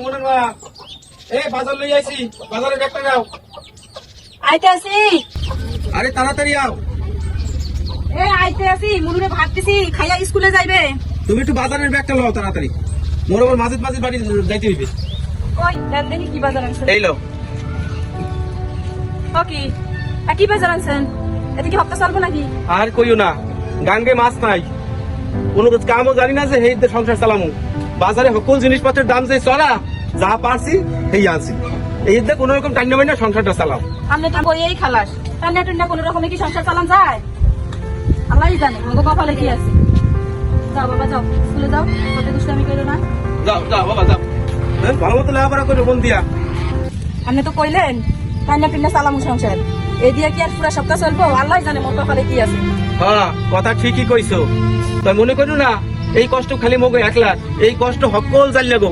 সুমনের মা। এই বাজার লই আইছি। বাজারে ব্যাগটা নাও। আইতে আছি আরে তাড়াতাড়ি আও। এ আইতে আছি মুনুরে ভাত দিছি খাইয়া স্কুলে যাইবে। তুমি একটু বাজারের ব্যাগটা লও তাড়াতাড়ি। মোর আবার মাঝে মাঝে বাড়ি যাইতে হইবে। ওই দেন দেখি কি বাজার আনছেন। এই লও। ও কি? আ, কি বাজার আনছেন? এতে কি হপ্তা চলবো নাকি? আর কইও না গাঙ্গে মাছ নাই। কোনো কামও জানি না যে হেই সংসার চালামু। বাজারে সকল জিনিসপত্রের দাম যে চড়া যা পারছি সেই আছি এই দিয়ে কোনো রকম টাইম না সংসারটা চালাও। আপনি তো বইয়েই খালাস। টান্না টুন্না কোনো রকমে কি সংসার চালান যায়? আল্লাহই জানে মগো কপালে কি আছে। যাও বাবা যাও। স্কুলে যাও কত দুষ্টামি করো না। যাও যাও বাবা যাও। হ্যাঁ, ভালো মতো লেখাপড়া করে দিয়া। আপনি তো কইলেন টান্না টুন্না চালামু সংসার। এই দিয়ে কি আর পুরা সপ্তাহ চলবো? আল্লাহ জানে মোর কপালে কি আছে। হ্যাঁ কথা ঠিকই কইছো। তা মনে করো না এই কষ্ট খালি মগো একলা এই কষ্ট সকল জানলে গো।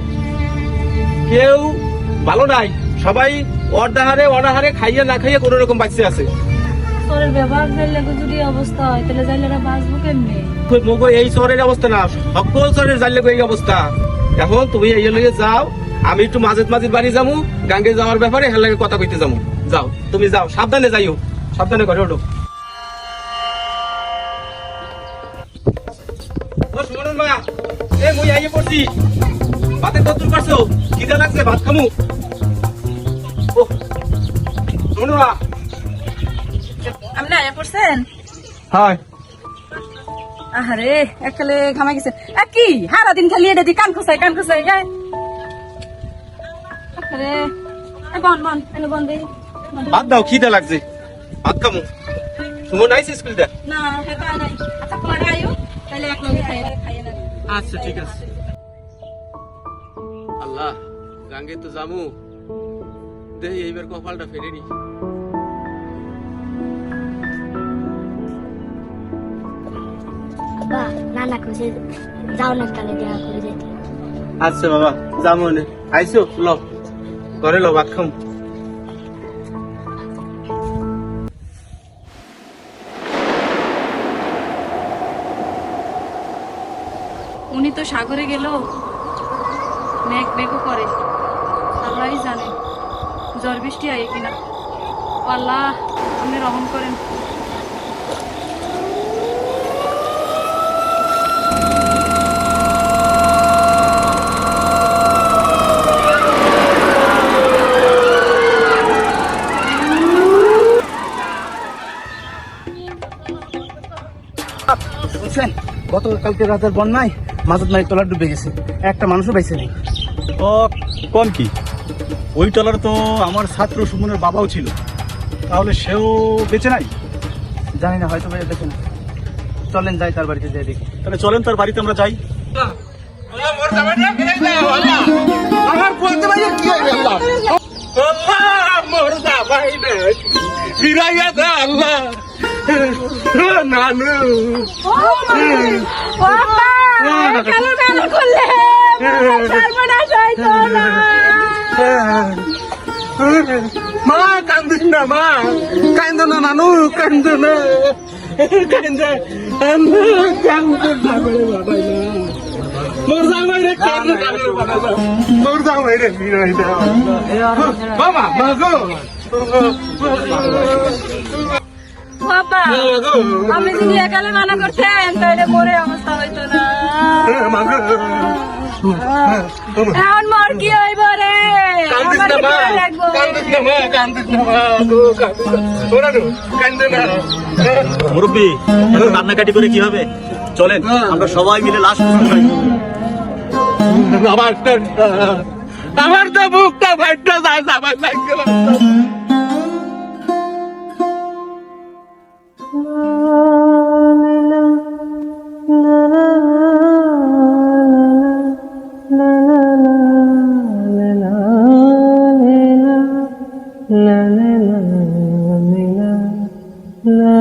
কেউ ভালো নাই। সবাই অর্ধাহারে অনাহারে খাইয়ে না খাইয়া কোনো রকম বাঁচতে আছে। তোর ব্যবহার ফেললে যদি অবস্থা হয় তাহলে যাইলে বাঁচবো কেমনে? মগো এই শহরের অবস্থা না সকল এই অবস্থা। এখন তুমি এই লগে যাও আমি একটু মাঝে মাঝে বাড়ি যাব গাঙ্গে যাওয়ার ব্যাপারে হের লাগে কথা কইতে যাব। যাও তুমি যাও সাবধানে যাইও সাবধানে ঘরে ওঠো। ও মা এ মুই আইয়ে পড়ছি। ভাতে কত পারছ খিদে লাগছে ভাত খামু? ও সুমনের মা আপনি আয়া পড়ছেন? হয় আহারে একালে ঘামা গেছে। কি? হারা দিন খালি এটা দি কান খুসাই কান খুসাই যায় আরে এ বন বন এনে বন দেই ভাত দাও খিদে লাগছে। ভাত খামু। সুমন আইসি স্কুল দে। না হেতা নাই। আচ্ছা পরে তাহলে এক লগে খাই খাইয়ে আচ্ছা ঠিক আছে। আল্লাহ গাঙ্গে তো জামু দেহি এইবার কপালটা নানা খুশি। যাও না কালে দেখা করে যেতে আচ্ছা বাবা জামু নে আইসো ল। ঘরে লো ভাত খাম। উনি তো সাগরে গেল। মেঘ, মেঘও করে। আল্লাহই জানে ঝড় বৃষ্টি আয় কিনা। আল্লাহ আপনি রহম করেন। বুঝছেন? গতকালকে রাতের বন্যায় মাঝত মারি তলা ডুবে গেছে। একটা মানুষও বেঁচে নেই। ও কোন কি? ওই টলার তো আমার ছাত্র সুমনের বাবাও ছিল। তাহলে সেও বেঁচে নাই? জানি না হয়তো ভাই দেখুন। চলেন যাই তার বাড়িতে যাই দেখি। তাহলে চলেন তার বাড়িতে আমরা যাই। আমার বলতে কি হয়ে গেল ফিরাইয়া দে আল্লাহ। নানু। করলে। মা কান্দিস না মা। কান্দ না নানু কান্দ না। কান্দ আমি কান্দ না বলে বাবাই না মোর জামাই রে কান্দ না রে বাবা মোর জামাই রে ফিরাই দে বাবা মা বাবা আমি যদি একালে মানা করতেন তাহলে মরে অবস্থা হইতো না। গো এখন মোর কি হইব রে? মুরব্বী এখন কান্নাকাটি করে কি হবে? চলেন আমরা সবাই মিলে লাশ আমার তো আমার তো বুকটা ভাইটা যায় love.